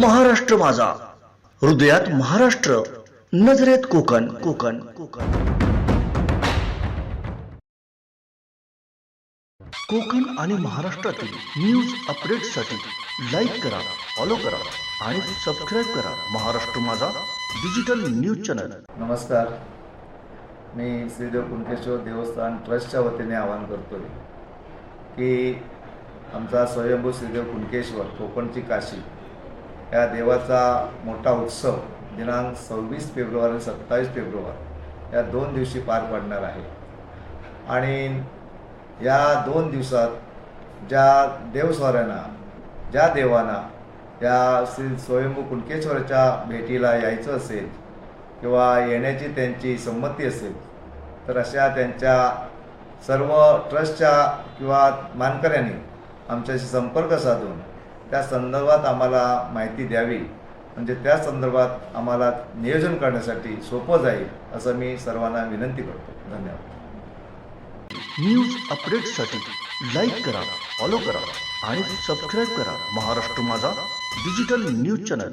महाराष्ट्र माझा. हृदयात महाराष्ट्र नजरेत कोकण. कोकण कोकण. कोकण आणि महाराष्ट्रातील न्यूज अपडेटसाठी लाईक करा फॉलो करा आणि सबस्क्राईब करा महाराष्ट्र माझा डिजिटल न्यूज चॅनल नमस्कार. मी श्रीदेव कुणकेश्वर देवस्थान ट्रस्टच्या वतीने आवाहन करतोय की आमचा स्वयंभू श्रीदेव कुणकेश्वर कोकणची काशी या देवाचा मोठा उत्सव दिनांक सव्वीस फेब्रुवारी आणि सत्तावीस फेब्रुवारी या दोन दिवशी पार पडणार आहे. आणि या दोन दिवसात ज्या देवस्वाऱ्यांना ज्या देवांना या श्री स्वयंभू कुणकेश्वराच्या भेटीला यायचं असेल किंवा येण्याची त्यांची संमती असेल तर अशा त्यांच्या सर्व ट्रस्टच्या किंवा मानकऱ्यांनी आमच्याशी संपर्क साधून त्या संदर्भात आम्हाला माहिती द्यावी. म्हणजे त्या संदर्भात आम्हाला नियोजन करण्यासाठी सोपं जाईल असं मी सर्वांना विनंती करतो. धन्यवाद. न्यूज अपडेटसाठी लाईक करा फॉलो करा आणि सबस्क्राईब करा महाराष्ट्र माझा डिजिटल न्यूज चॅनल.